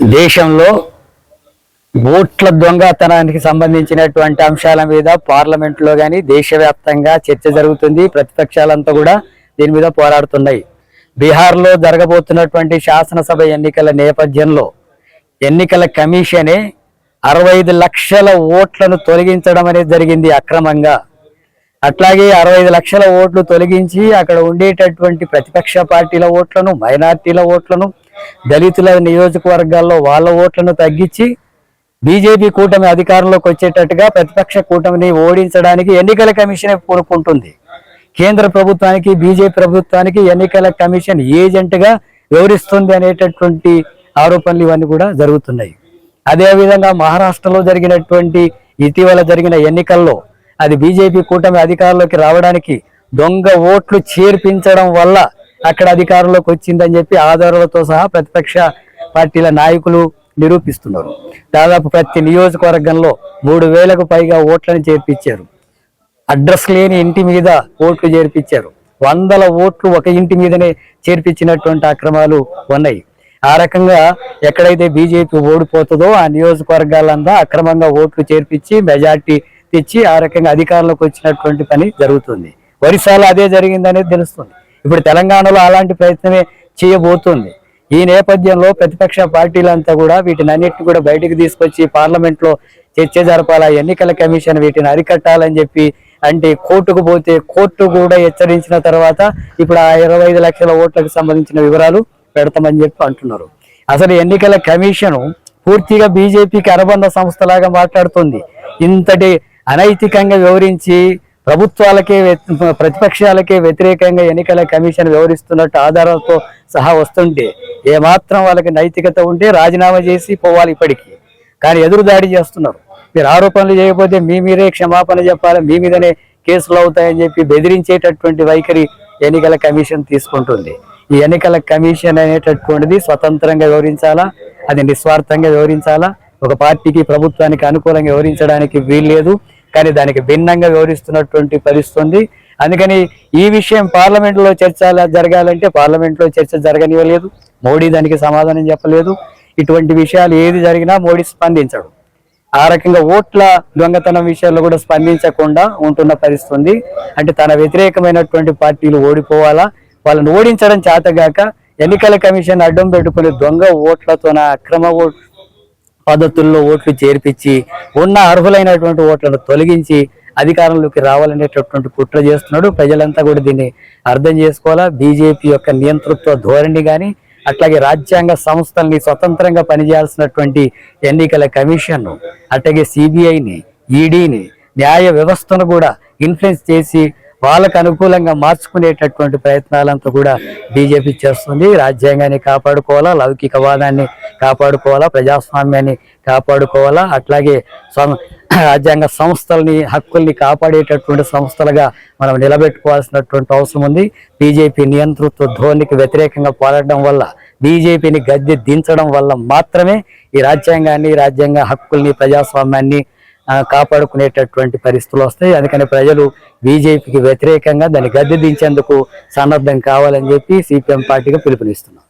దేశంలో ఓట్ల దొంగతనానికి సంబంధించినటువంటి అంశాల మీద పార్లమెంట్లో కానీ దేశవ్యాప్తంగా చర్చ జరుగుతుంది. ప్రతిపక్షాలంతా కూడా దీని మీద పోరాడుతున్నాయి. బీహార్లో జరగబోతున్నటువంటి శాసనసభ ఎన్నికల నేపథ్యంలో ఎన్నికల కమిషనే అరవై ఐదు లక్షల ఓట్లను తొలగించడం అనేది జరిగింది అక్రమంగా. అట్లాగే అరవై లక్షల ఓట్లు తొలగించి అక్కడ ఉండేటటువంటి ప్రతిపక్ష పార్టీల ఓట్లను మైనార్టీల ఓట్లను దళితుల నియోజకవర్గాల్లో వాళ్ళ ఓట్లను తగ్గించి బీజేపీ కూటమి అధికారంలోకి వచ్చేటట్టుగా ప్రతిపక్ష కూటమిని ఓడించడానికి ఎన్నికల కమిషన్ కోరుకుంటుంది. కేంద్ర ప్రభుత్వానికి బీజేపీ ప్రభుత్వానికి ఎన్నికల కమిషన్ ఏజెంట్గా వివరిస్తుంది అనేటటువంటి ఆరోపణలు ఇవన్నీ కూడా జరుగుతున్నాయి. అదేవిధంగా మహారాష్ట్రలో జరిగినటువంటి ఇటీవల జరిగిన ఎన్నికల్లో అది బీజేపీ కూటమి అధికారంలోకి రావడానికి దొంగ ఓట్లు చేర్పించడం వల్ల అక్కడ అధికారంలోకి వచ్చిందని చెప్పి ఆధారాలతో సహా ప్రతిపక్ష పార్టీల నాయకులు నిరూపిస్తున్నారు. దాదాపు ప్రతి నియోజకవర్గంలో మూడు వేలకు పైగా ఓట్లను చేర్పించారు. అడ్రస్ లేని ఇంటి మీద ఓట్లు చేర్పించారు. వందల ఓట్లు ఒక ఇంటి మీదనే చేర్పించినటువంటి అక్రమాలు ఉన్నాయి. ఆ రకంగా ఎక్కడైతే బీజేపీ ఓడిపోతుందో ఆ నియోజకవర్గాలంతా అక్రమంగా ఓట్లు చేర్పించి మెజార్టీ తెచ్చి ఆ రకంగా అధికారంలోకి వచ్చినటువంటి పని జరుగుతుంది. ఒరిస్సాలో అదే జరిగిందనేది తెలుస్తుంది. ఇప్పుడు తెలంగాణలో అలాంటి ప్రయత్నమే చేయబోతుంది. ఈ నేపథ్యంలో ప్రతిపక్ష పార్టీలంతా కూడా వీటిని అన్నిటిని కూడా బయటకు తీసుకొచ్చి పార్లమెంట్లో చర్చ జరపాలా ఎన్నికల కమిషన్ వీటిని అరికట్టాలని చెప్పి అంటే కోర్టుకు పోతే కోర్టు కూడా హెచ్చరించిన తర్వాత ఇప్పుడు ఆ ఇరవై ఐదు లక్షల ఓట్లకు సంబంధించిన వివరాలు పెడతామని చెప్పి అంటున్నారు. అసలు ఎన్నికల కమిషన్ పూర్తిగా బీజేపీకి అనుబంధ సంస్థలాగా మాట్లాడుతుంది. ఇంతటి అనైతికంగా వివరించి ప్రభుత్వాలకే ప్రతిపక్షాలకే వ్యతిరేకంగా ఎన్నికల కమిషన్ వివరిస్తున్నట్టు ఆధారాలతో సహా వస్తుంటే ఏమాత్రం వాళ్ళకి నైతికత ఉంటే రాజీనామా చేసి పోవాలి ఇప్పటికీ. కానీ ఎదురు దాడి చేస్తున్నారు. మీరు ఆరోపణలు చేయకపోతే మీ మీరే క్షమాపణ చెప్పాలి మీ మీదనే కేసులు అవుతాయని చెప్పి బెదిరించేటటువంటి వైఖరి ఎన్నికల కమిషన్ తీసుకుంటుంది. ఈ ఎన్నికల కమిషన్ అనేటటువంటిది స్వతంత్రంగా వివరించాలా అది నిస్వార్థంగా వివరించాలా ఒక పార్టీకి ప్రభుత్వానికి అనుకూలంగా వివరించడానికి వీల్లేదు. కానీ దానికి భిన్నంగా వివరిస్తున్నటువంటి పరిస్థితుంది అందుకని ఈ విషయం పార్లమెంట్లో చర్చ జరగాలంటే పార్లమెంట్లో చర్చ జరగనివ్వలేదు. మోడీ దానికి సమాధానం చెప్పలేదు. ఇటువంటి విషయాలు ఏది జరిగినా మోడీ స్పందించడు. ఆ రకంగా ఓట్ల దొంగతనం విషయాల్లో కూడా స్పందించకుండా ఉంటున్న పరిస్థితుంది అంటే తన వ్యతిరేకమైనటువంటి పార్టీలు ఓడిపోవాలా? వాళ్ళని ఓడించడం చేతగాక ఎన్నికల కమిషన్ అడ్డం పెట్టుకుని దొంగ ఓట్లతోన అక్రమ ఓట్ పద్ధతుల్లో ఓట్లు చేర్పించి ఉన్న అర్హులైనటువంటి ఓట్లను తొలగించి అధికారంలోకి రావాలనేటటువంటి కుట్ర చేస్తున్నాడు. ప్రజలంతా కూడా దీన్ని అర్థం చేసుకోవాలా? బీజేపీ యొక్క నియంతృత్వ ధోరణి కానీ అట్లాగే రాజ్యాంగ సంస్థల్ని స్వతంత్రంగా పనిచేయాల్సినటువంటి ఎన్నికల కమిషన్ అట్లాగే సిబిఐని ఈడీని న్యాయ వ్యవస్థను కూడా ఇన్ఫ్లుయెన్స్ చేసి వాళ్ళకు అనుకూలంగా మార్చుకునేటటువంటి ప్రయత్నాలంతా కూడా బీజేపీ చేస్తుంది. రాజ్యాంగాన్ని కాపాడుకోవాలా లౌకికవాదాన్ని కాపాడుకోవాలా ప్రజాస్వామ్యాన్ని కాపాడుకోవాలా అట్లాగే రాజ్యాంగ సంస్థల్ని హక్కుల్ని కాపాడేటటువంటి సంస్థలుగా మనం నిలబెట్టుకోవాల్సినటువంటి అవసరం ఉంది. బీజేపీ నియంతృత్వ ధోరణికి వ్యతిరేకంగా పోరాడడం వల్ల బీజేపీని గద్దె దించడం వల్ల మాత్రమే ఈ రాజ్యాంగాన్ని రాజ్యాంగ హక్కుల్ని ప్రజాస్వామ్యాన్ని కాపాడుకునేటటువంటి పరిస్థితులు వస్తాయి. అందుకని ప్రజలు బీజేపీకి వ్యతిరేకంగా దాన్ని గద్దె దించేందుకు సన్నద్ధం కావాలని చెప్పి సిపిఎం పార్టీగా పిలుపునిస్తున్నారు